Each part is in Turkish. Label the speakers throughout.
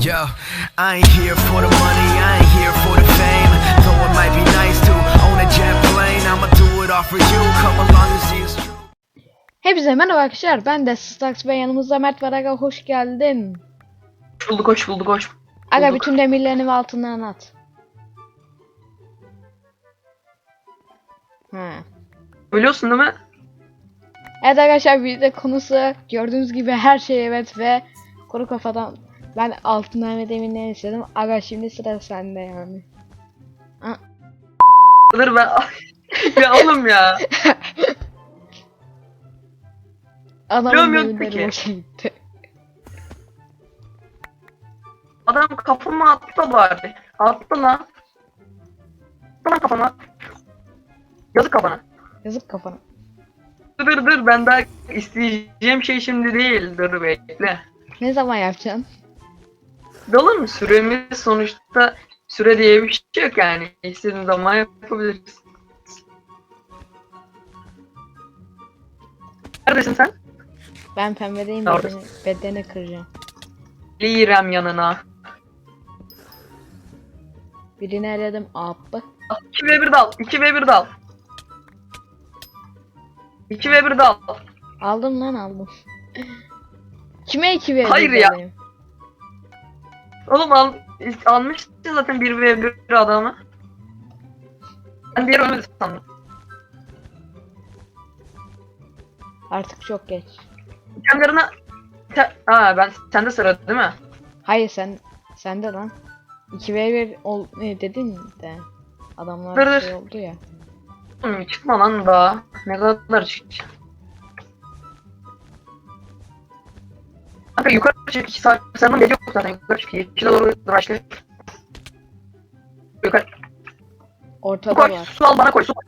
Speaker 1: Yo, I ain't here for the money, I ain't here for the fame. Though it might be nice to own a jet plane, I'ma do it all for you. Come along and see it's true.
Speaker 2: Hepinize merhaba arkadaşlar. Ben de Stax ve yanımızda Mert var. Aga hoş geldin.
Speaker 3: Hoş bulduk, hoş bulduk, hoş
Speaker 2: Aga
Speaker 3: Bulduk.
Speaker 2: bütün demirlerini ve altınlarını at. Ha.
Speaker 3: Biliyorsun değil mi?
Speaker 2: Evet arkadaşlar video konusu gördüğünüz gibi her şey evet ve kuru kafadan ben altınlar ve demirleri istedim. Aga şimdi sıra sende yani.
Speaker 3: Dur ben... ya oğlum ya.
Speaker 2: Adamın
Speaker 3: Yok, yok
Speaker 2: demirleri
Speaker 3: peki.
Speaker 2: boşa gitti.
Speaker 3: Adam kafama attı bari. Attı lan. Attı lan kafama. Yazık kafana.
Speaker 2: Yazık kafana.
Speaker 3: Dur dur dur ben daha isteyeceğim şey şimdi değil. Dur bekle.
Speaker 2: Ne zaman yapacaksın?
Speaker 3: Olur mu? Süremiz sonuçta süre diye bir şey yok yani. İstediğin zaman yapabiliriz. Neredesin sen?
Speaker 2: Ben pembedeyim
Speaker 3: Doğru.
Speaker 2: bedeni, bedeni kıracağım.
Speaker 3: İrem yanına.
Speaker 2: Birini eledim abi.
Speaker 3: 2 ve 1 dal. 2 ve 1 dal. 2 ve 1 dal.
Speaker 2: Aldım lan aldım. Kime iki verdi?
Speaker 3: Hayır ya. Oğlum al, almıştı zaten 1 ve 1 adamı. Ben diğer ölmedi sandım.
Speaker 2: Artık çok geç.
Speaker 3: Kendilerine... Te... Aa ben sende sıra değil mi?
Speaker 2: Hayır sen sende lan. 2 v 1 ol ne dedin de adamlar
Speaker 3: Dur, dur.
Speaker 2: şey oldu ya.
Speaker 3: Oğlum çıkma lan daha. Ne kadar çıkacak? Kanka yukarı çık 2 saat. Sen yok zaten yukarı çık. Yeşile doğru başla. Yukarı. Su
Speaker 2: Ortada
Speaker 3: koy.
Speaker 2: var.
Speaker 3: Su al bana koy. Su koy.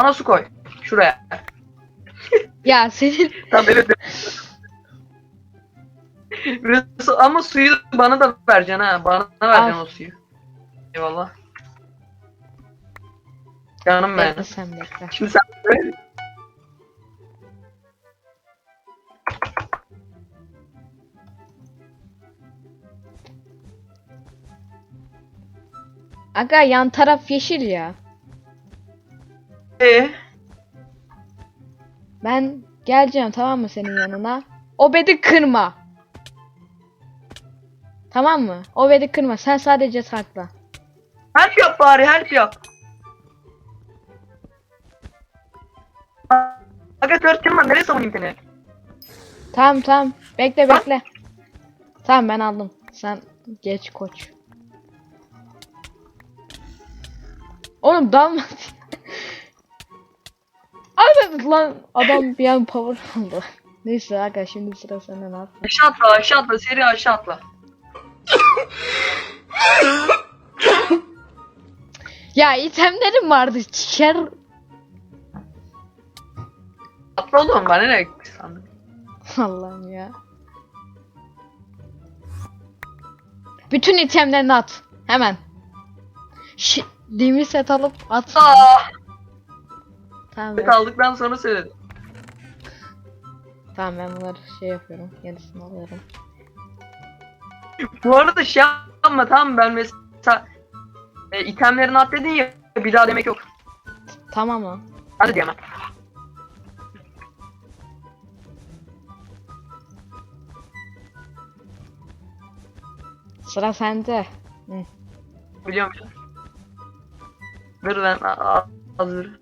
Speaker 3: Bana su koy. Şuraya.
Speaker 2: Ya senin
Speaker 3: Tamam evet. Biraz su- ama suyu bana da vereceksin ha. Bana vereceksin
Speaker 2: Al.
Speaker 3: o suyu. Eyvallah. Canım benim.
Speaker 2: bekle sen bekle.
Speaker 3: Şimdi sen
Speaker 2: Aga yan taraf yeşil ya.
Speaker 3: Ee,
Speaker 2: Ben geleceğim tamam mı senin yanına? O bedi kırma. Tamam mı? O bedi kırma. Sen sadece sakla.
Speaker 3: help yap bari help yap. Aga dört yıl var nereye savunayım seni?
Speaker 2: Tamam tamam. Bekle bekle. Tamam ben aldım. Sen geç koç. Oğlum dalma. Abi lan adam bir an power oldu. Neyse aga şimdi sıra sende ne yap?
Speaker 3: Aşağı atla aşağı atla seri aşağı atla.
Speaker 2: Ya itemlerim vardı. Çiçer.
Speaker 3: Atla oğlum bana ne sandın?
Speaker 2: Allah'ım ya. Bütün itemlerini at. Hemen. Şi demir set alıp at.
Speaker 3: Aa,
Speaker 2: Tamam. ben-
Speaker 3: kaldıktan sonra söyledim.
Speaker 2: Tamam ben bunları şey yapıyorum. Yarısını alıyorum.
Speaker 3: Bu arada şey yapma tamam ben mesela e, itemlerini at dedin ya bir daha demek yok.
Speaker 2: Tamam mı?
Speaker 3: Hadi diyemem.
Speaker 2: Sıra sende.
Speaker 3: Biliyorum biliyorum. Dur ben a- a- hazır.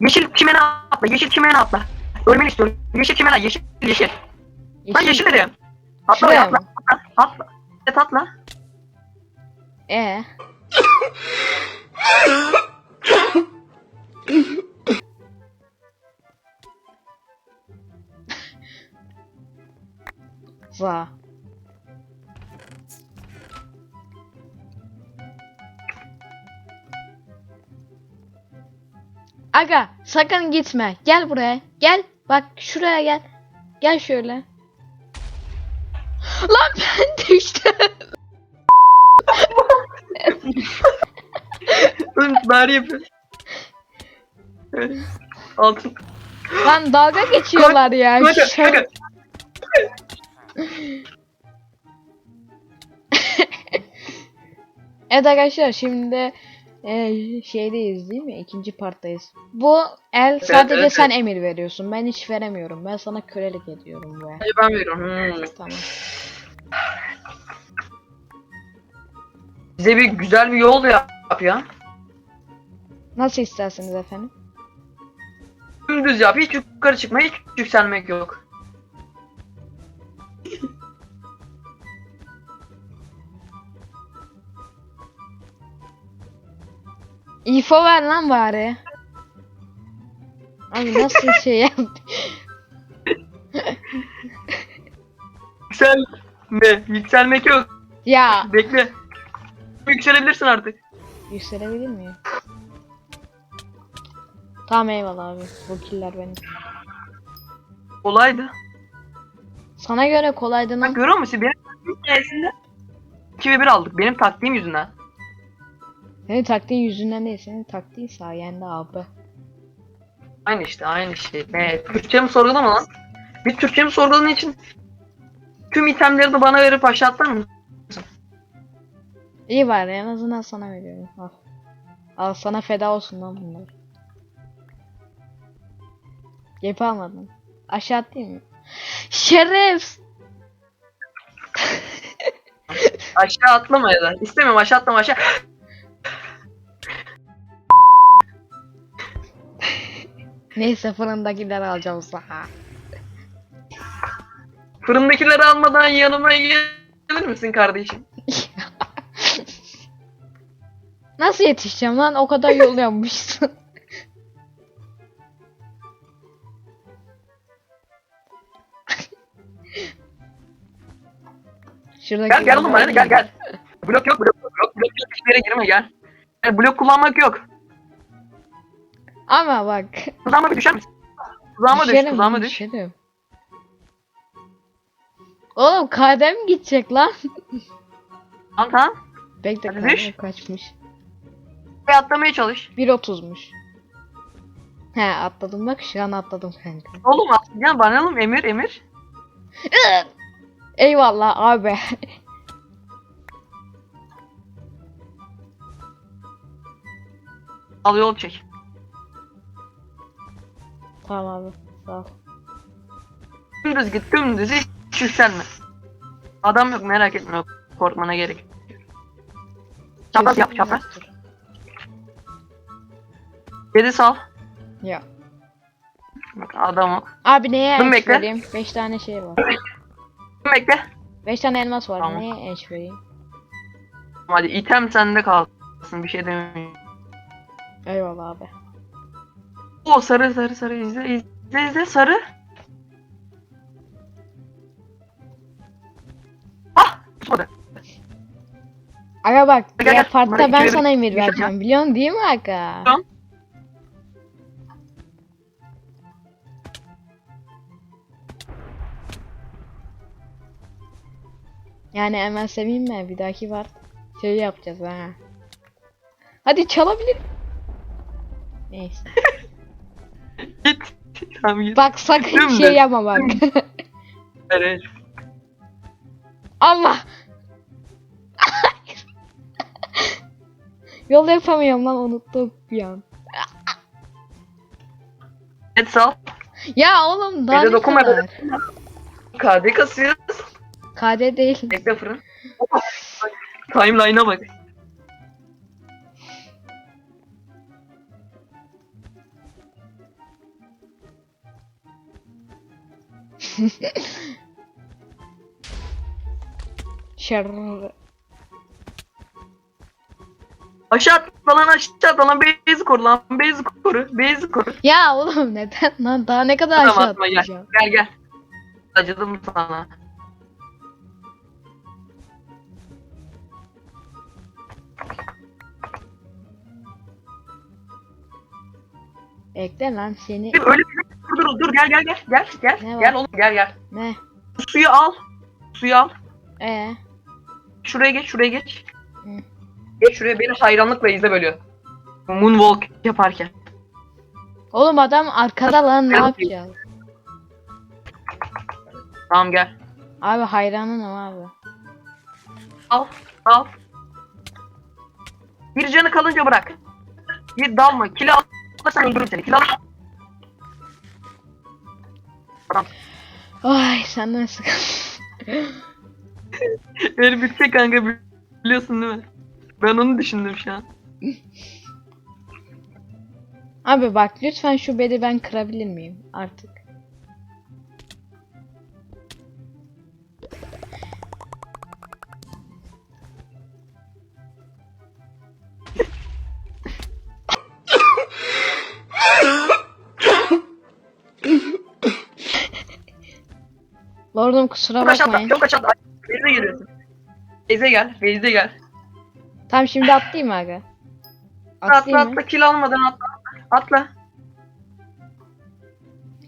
Speaker 3: Yeşil çimene atla, yeşil çimene atla. Ölmeni istiyorum. Yeşil çimene, yeşil, yeşil. Ben yeşil dedim. Atla oraya, atla, atla, atla. Evet atla.
Speaker 2: Ee. Za. Aga sakın gitme. Gel buraya. Gel. Bak şuraya gel. Gel şöyle. Lan ben düştüm.
Speaker 3: Bari yapıyor. Altın.
Speaker 2: Lan dalga geçiyorlar ya.
Speaker 3: Kanka, kanka.
Speaker 2: Evet arkadaşlar şimdi e, şeydeyiz değil mi? İkinci parttayız. Bu el sadece
Speaker 3: evet,
Speaker 2: sen emir veriyorsun. Ben hiç veremiyorum. Ben sana kölelik ediyorum bu el.
Speaker 3: Hadi ben veriyorum. Hmm.
Speaker 2: Tamam.
Speaker 3: Bize bir güzel bir yol yap ya.
Speaker 2: Nasıl isterseniz efendim?
Speaker 3: Dümdüz yap. Hiç yukarı çıkma. Hiç yükselmek yok.
Speaker 2: İfo ver lan bari. Abi nasıl şey yap?
Speaker 3: Yükselme. Yükselmek yok.
Speaker 2: ya
Speaker 3: Bekle. Yükselebilirsin artık.
Speaker 2: yükselebilir miyim? Tamam eyvallah abi. Bu killer benim.
Speaker 3: Kolaydı.
Speaker 2: Sana göre kolaydı
Speaker 3: Bak
Speaker 2: lan.
Speaker 3: görüyor musun? Benim taktiğim sayesinde 2 ve 1 aldık. Benim taktiğim yüzünden.
Speaker 2: Senin taktiğin yüzünden değil. Senin taktiğin sayende abi.
Speaker 3: Aynı işte aynı şey. Ne? Türkçemi sorgulama lan. Bir Türkçemi sorgulaman için tüm itemleri de bana verip aşağı atlar mısın?
Speaker 2: İyi var en azından sana veriyorum. Al. Al sana feda olsun lan bunlar. Gep almadın. Aşağı atayım mı? Şeref!
Speaker 3: Aşağı atlama ya da. İstemiyorum aşağı atlama aşağı.
Speaker 2: Neyse fırındakileri alacağım sana.
Speaker 3: Fırındakileri almadan yanıma gelir misin kardeşim?
Speaker 2: Nasıl yetişeceğim lan? O kadar yol yapmışsın. Şuradaki
Speaker 3: Gel gel oğlum bana gel gel. Blok yok blok yok blok, blok yok yere girme gel. Yani blok kullanmak yok.
Speaker 2: Ama bak.
Speaker 3: Tuzağıma bir düşer misin? Tuzağıma düş
Speaker 2: düşerim,
Speaker 3: tuzağıma düş.
Speaker 2: düşerim. Oğlum kadem gidecek lan.
Speaker 3: Tamam.
Speaker 2: Bekle
Speaker 3: Hadi
Speaker 2: kadem
Speaker 3: düş.
Speaker 2: kaçmış.
Speaker 3: Bir atlamaya çalış.
Speaker 2: 1.30'muş. He atladım bak şu an atladım kanka.
Speaker 3: Oğlum atlayacaksın bana oğlum emir emir.
Speaker 2: Eyvallah abi.
Speaker 3: Al yol çek.
Speaker 2: Tamam abi. Sağ ol.
Speaker 3: Dümdüz git dümdüz hiç yükselme. Adam yok merak etme yok. Korkmana gerek. Çapraz yap çapraz. Kedi sal.
Speaker 2: Ya.
Speaker 3: Bak adam yok.
Speaker 2: Abi neye
Speaker 3: Dur bekle.
Speaker 2: vereyim? 5 tane şey var.
Speaker 3: Bekle.
Speaker 2: 5 tane elmas var.
Speaker 3: Tamam.
Speaker 2: Neye enç vereyim?
Speaker 3: Hadi item sende kalsın bir şey demiyorum.
Speaker 2: Eyvallah abi.
Speaker 3: O sarı sarı sarı izle izle izle sarı. Ah tutmadı.
Speaker 2: Aga bak
Speaker 3: Gel,
Speaker 2: diğer
Speaker 3: gel.
Speaker 2: partta ben
Speaker 3: ikiye
Speaker 2: sana emir vereceğim. Biliyorsun değil mi aga?
Speaker 3: Tamam.
Speaker 2: Yani hemen seveyim mi? Bir dahaki var. Şey yapacağız ha. Hadi çalabilir. Neyse.
Speaker 3: Tamam.
Speaker 2: Bak sakın
Speaker 3: Dümdüz.
Speaker 2: şey yapma bak.
Speaker 3: Evet.
Speaker 2: Allah. Yol yapamıyorum lan unuttum bir an.
Speaker 3: Et sal.
Speaker 2: Ya oğlum daha
Speaker 3: Bir de
Speaker 2: ne
Speaker 3: dokunma,
Speaker 2: kadar?
Speaker 3: KD kasıyoruz.
Speaker 2: KD değil.
Speaker 3: Bekle fırın. Timeline'a bak.
Speaker 2: Şer.
Speaker 3: Aşağı atla lan aşağı atla lan base koru lan base koru base koru.
Speaker 2: Ya oğlum neden lan daha ne kadar
Speaker 3: Tamam,
Speaker 2: aşağı
Speaker 3: atma, gel. Gel gel. Acıdım sana.
Speaker 2: Bekle lan seni.
Speaker 3: Öyle bir dur dur gel gel gel gel gel
Speaker 2: Ne var?
Speaker 3: gel oğlum gel gel.
Speaker 2: Ne?
Speaker 3: Suyu al. Suyu al.
Speaker 2: Ee?
Speaker 3: Şuraya geç şuraya geç.
Speaker 2: Hı.
Speaker 3: Geç şuraya beni hayranlıkla izle böyle. Moonwalk yaparken.
Speaker 2: Oğlum adam arkada lan ne
Speaker 3: Yok.
Speaker 2: yapacağız?
Speaker 3: Tamam gel.
Speaker 2: Abi hayranınım abi.
Speaker 3: Al. Al. Bir canı kalınca bırak. Bir dalma. Kilo alırsan öldürürüm seni. Kilo al.
Speaker 2: Ay senden sıkıldım.
Speaker 3: El bitecek kanka biliyorsun değil mi? Ben onu düşündüm şu an.
Speaker 2: Abi bak lütfen şu bedi ben kırabilir miyim artık? Lordum kusura
Speaker 3: Çok aşağıda.
Speaker 2: bakmayın.
Speaker 3: Çok aşağıda. Beyze geliyorsun. Beyze gel. Beyze gel.
Speaker 2: Tamam şimdi atlayayım aga.
Speaker 3: Atla
Speaker 2: Atlayayım mı?
Speaker 3: atla. Kilo almadan atla. Atla.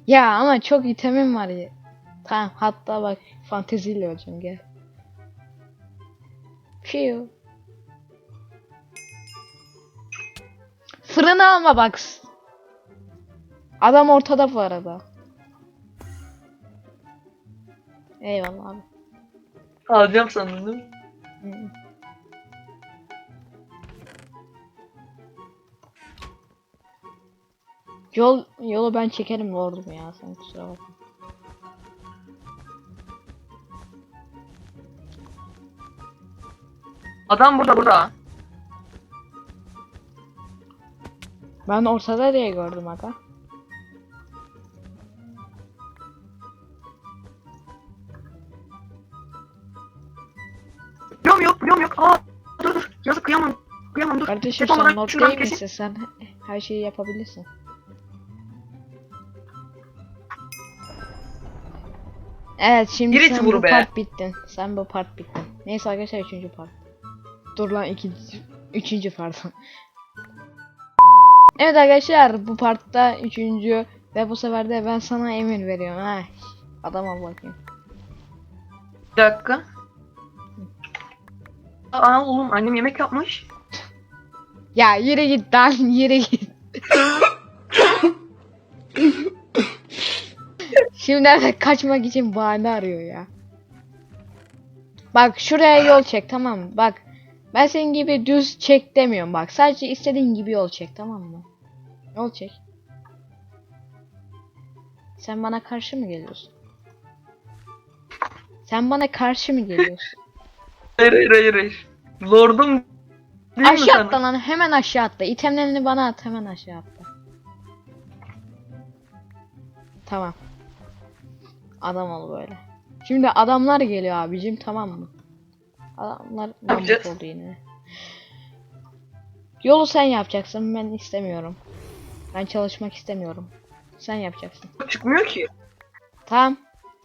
Speaker 2: Ya ama çok itemim var ya. Tamam hatta bak fanteziyle olacağım gel. Fiu. Fırını alma bak. Adam ortada bu arada. Eyvallah abi.
Speaker 3: Alacağım sandın değil mi?
Speaker 2: Hı. Yol yolu ben çekerim lordum ya sen kusura bakma.
Speaker 3: Adam burada burada.
Speaker 2: Ben ortada diye gördüm aga. Kardeşim
Speaker 3: Tek
Speaker 2: sen
Speaker 3: şuradan
Speaker 2: değil misin? Sen her şeyi yapabilirsin. Evet şimdi
Speaker 3: Gir iç
Speaker 2: sen bu
Speaker 3: be.
Speaker 2: part bittin. Sen bu part bittin. Neyse arkadaşlar üçüncü part. Dur lan ikinci, üçüncü pardon. evet arkadaşlar bu partta üçüncü ve bu sefer de ben sana emir veriyorum. Ha. Adama bakayım.
Speaker 3: Bir dakika. Aa oğlum annem yemek yapmış.
Speaker 2: Ya yürü git lan yürü git. Şimdi de kaçmak için bahane arıyor ya. Bak şuraya yol çek tamam mı? Bak ben senin gibi düz çek demiyorum bak. Sadece istediğin gibi yol çek tamam mı? Yol çek. Sen bana karşı mı geliyorsun? Sen bana karşı mı geliyorsun?
Speaker 3: Hayır hayır hayır. hayır. Lordum değil
Speaker 2: aşağı
Speaker 3: sana?
Speaker 2: atla lan hemen aşağı atla. İtemlerini bana at hemen aşağı atla. Tamam. Adam ol böyle. Şimdi adamlar geliyor abicim tamam mı? Adamlar
Speaker 3: yapacağız?
Speaker 2: oldu yine. Yolu sen yapacaksın ben istemiyorum. Ben çalışmak istemiyorum. Sen yapacaksın.
Speaker 3: Çıkmıyor ki.
Speaker 2: Tamam.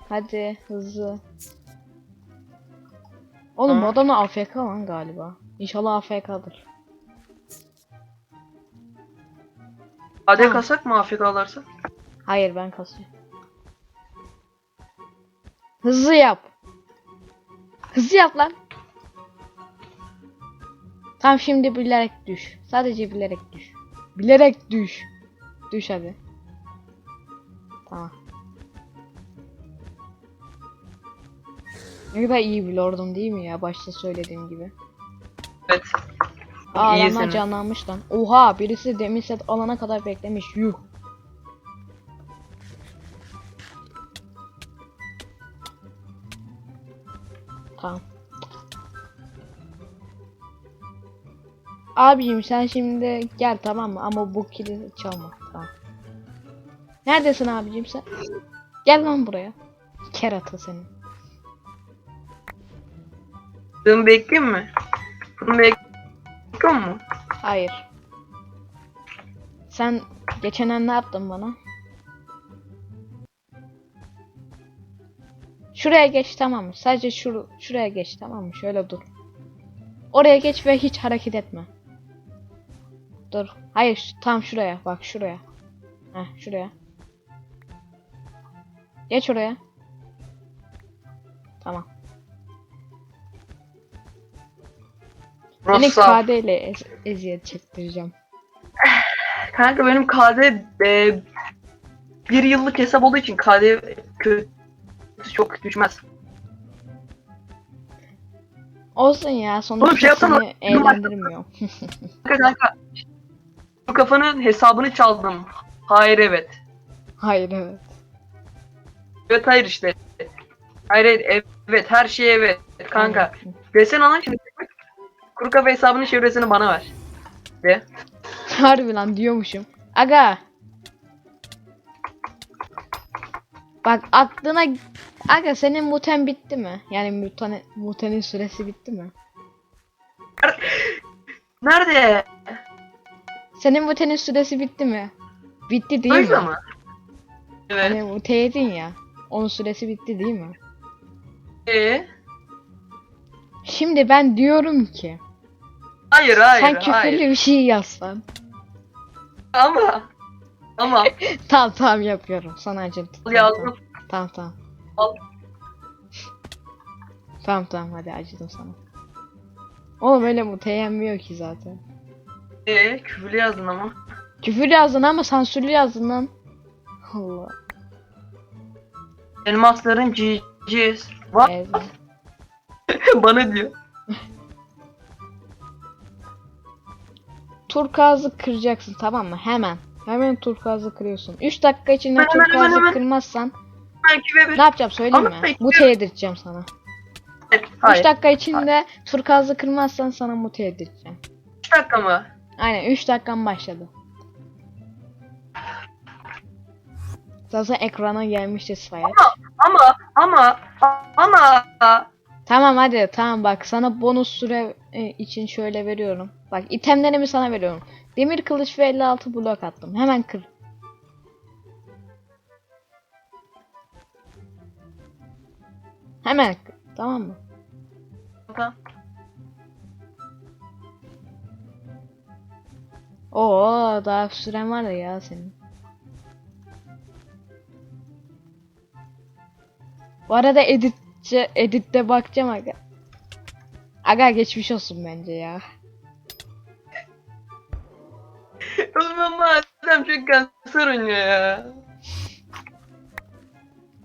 Speaker 2: Hadi hızlı. Oğlum
Speaker 3: Aa.
Speaker 2: adam da AFK lan galiba. İnşallah AFK'dır.
Speaker 3: Hadi
Speaker 2: Tamam.
Speaker 3: kasak mı afiyet alarsa?
Speaker 2: Hayır ben kasıyorum. Hızlı yap. Hızlı yap lan. Tam şimdi bilerek düş. Sadece bilerek düş. Bilerek düş. Düş hadi. Tamam. Ne kadar iyi bir lordum değil mi ya başta söylediğim gibi.
Speaker 3: Evet.
Speaker 2: Aa
Speaker 3: İyi
Speaker 2: adamlar
Speaker 3: senin.
Speaker 2: canlanmış lan. Oha birisi demir set alana kadar beklemiş. Yuh. Tamam. Abiyim sen şimdi gel tamam mı? Ama bu kilidi çalma. Tamam. Neredesin abicim sen? Gel lan buraya. Kerata seni.
Speaker 3: Bunu bekleyeyim mi? Bunu bekliyor mu?
Speaker 2: Hayır. Sen geçen ne yaptın bana? Şuraya geç tamam mı? Sadece şur şuraya geç tamam mı? Şöyle dur. Oraya geç ve hiç hareket etme. Dur. Hayır tam şuraya. Bak şuraya. Heh şuraya. Geç oraya. Tamam. Seni
Speaker 3: Rossa.
Speaker 2: KD ile ez- eziyet çektireceğim.
Speaker 3: Kanka benim KD e, bir yıllık hesap olduğu için KD kötü çok düşmez.
Speaker 2: Olsun ya sonuçta
Speaker 3: Oğlum şey yapsana,
Speaker 2: seni eğlendirmiyor.
Speaker 3: Kanka kanka. Bu kafanın hesabını çaldım. Hayır evet.
Speaker 2: Hayır evet.
Speaker 3: Evet hayır işte. Hayır hayır evet her şey evet kanka. Desene lan şimdi. Kuru kafa hesabının şifresini bana ver. De.
Speaker 2: Harbi lan diyormuşum. Aga. Bak aklına Aga senin muten bitti mi? Yani muten, mutenin süresi bitti mi?
Speaker 3: Nerede?
Speaker 2: Senin mutenin süresi bitti mi? Bitti değil
Speaker 3: Öyle
Speaker 2: mi?
Speaker 3: mi? Evet.
Speaker 2: Hani muteydin ya. Onun süresi bitti değil mi?
Speaker 3: Ee?
Speaker 2: Şimdi ben diyorum ki
Speaker 3: Hayır hayır
Speaker 2: sen küfürlü
Speaker 3: hayır.
Speaker 2: bir şey yazsan.
Speaker 3: Ama ama
Speaker 2: Tamam tamam yapıyorum. Sana acıdım. Tamam,
Speaker 3: yazdım.
Speaker 2: Tamam tamam.
Speaker 3: Al.
Speaker 2: Tamam tamam hadi acıdım sana. Oğlum öyle mute yenmiyor ki zaten.
Speaker 3: Ee, küfürlü yazdın ama.
Speaker 2: Küfür yazdın ama sansürlü yazdın lan. Allah.
Speaker 3: Elmasların GG's. Var
Speaker 2: Evet.
Speaker 3: bana diyor.
Speaker 2: Turkuazı kıracaksın tamam mı? Hemen. Hemen turkuazı kırıyorsun. 3 dakika içinde
Speaker 3: Hemen, hemen,
Speaker 2: turkuazı
Speaker 3: hemen.
Speaker 2: kırmazsan
Speaker 3: Belki ve
Speaker 2: ne yapacağım söyleyeyim
Speaker 3: Ama
Speaker 2: mi? Mute yedireceğim sana. 3
Speaker 3: Hayır.
Speaker 2: dakika içinde turkuazı kırmazsan sana mute yedireceğim.
Speaker 3: 3 dakika mı?
Speaker 2: Aynen 3 dakikan başladı. Zaten ekrana gelmişti sayı.
Speaker 3: Ama ama ama
Speaker 2: Tamam hadi tamam bak sana bonus süre e, için şöyle veriyorum. Bak itemlerimi sana veriyorum. Demir kılıç ve 56 blok attım. Hemen kır. Hemen kır. Tamam mı? Oo daha süren var ya senin. Bu arada editçe editte bakacağım aga. Aga geçmiş olsun bence ya.
Speaker 3: Oğlum ama adam çok kanser oynuyor ya.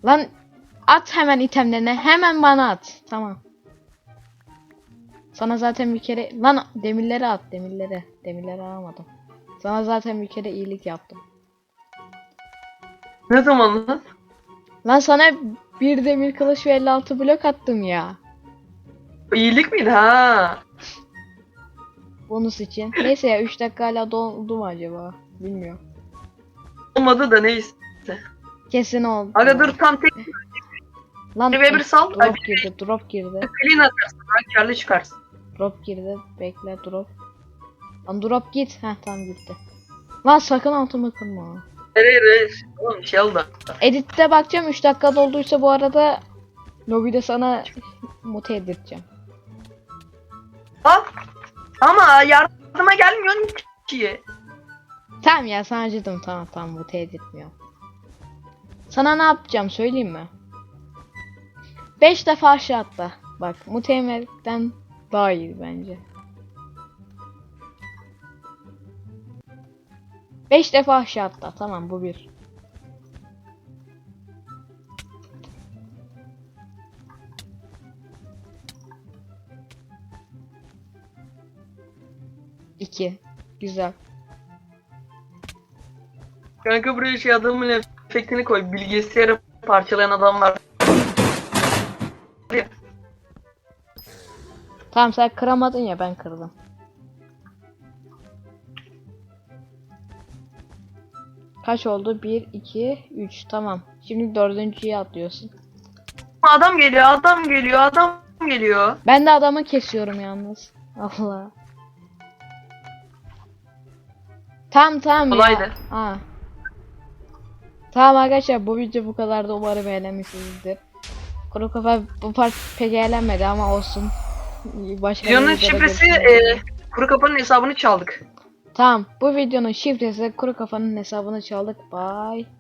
Speaker 2: Lan at hemen itemlerine. Hemen bana at. Tamam. Sana zaten bir kere lan demirleri at demirleri. Demirleri alamadım. Sana zaten bir kere iyilik yaptım.
Speaker 3: Ne zaman lan?
Speaker 2: Lan sana bir demir kılıç ve 56 blok attım ya.
Speaker 3: İyilik miydi ha?
Speaker 2: Bonus için. Neyse ya 3 dakika hala doldu mu acaba? Bilmiyorum.
Speaker 3: Olmadı da neyse.
Speaker 2: Kesin oldu.
Speaker 3: Aga dur tam tek
Speaker 2: Lan
Speaker 3: bir bir sal.
Speaker 2: drop girdi, drop girdi.
Speaker 3: clean atarsın. Ha, karlı çıkarsın.
Speaker 2: Drop girdi. Bekle drop. Lan drop git. Heh tamam gitti. Lan sakın altıma kırma.
Speaker 3: Oğlum şey oldu.
Speaker 2: Editte bakacağım 3 dakika dolduysa bu arada lobide sana mute edeceğim.
Speaker 3: Ha? Ama yardıma gelmiyorsun ki.
Speaker 2: Tamam ya sana acıdım tamam tamam mute edilmiyor. Sana ne yapacağım söyleyeyim mi? 5 defa aşağı atla. Bak mute yemekten daha iyi bence. 5 defa aşağı atla tamam bu bir. İki. Güzel.
Speaker 3: Kanka buraya şey adamın efektini koy. Bilgisayarı parçalayan adam var.
Speaker 2: Tamam sen kıramadın ya ben kırdım. Kaç oldu? 1, 2, 3. Tamam. Şimdi dördüncüye atlıyorsun.
Speaker 3: Adam geliyor, adam geliyor, adam geliyor.
Speaker 2: Ben de adamı kesiyorum yalnız. Allah. Tamam tamam
Speaker 3: Kolaydı.
Speaker 2: ya. Ha. Tamam arkadaşlar bu video bu kadar da umarım eğlenmişsinizdir. Kuru kafa bu part pek eğlenmedi ama olsun. Başka
Speaker 3: Videonun şifresi e, kuru kafanın hesabını çaldık.
Speaker 2: Tamam bu videonun şifresi kuru kafanın hesabını çaldık. Bye.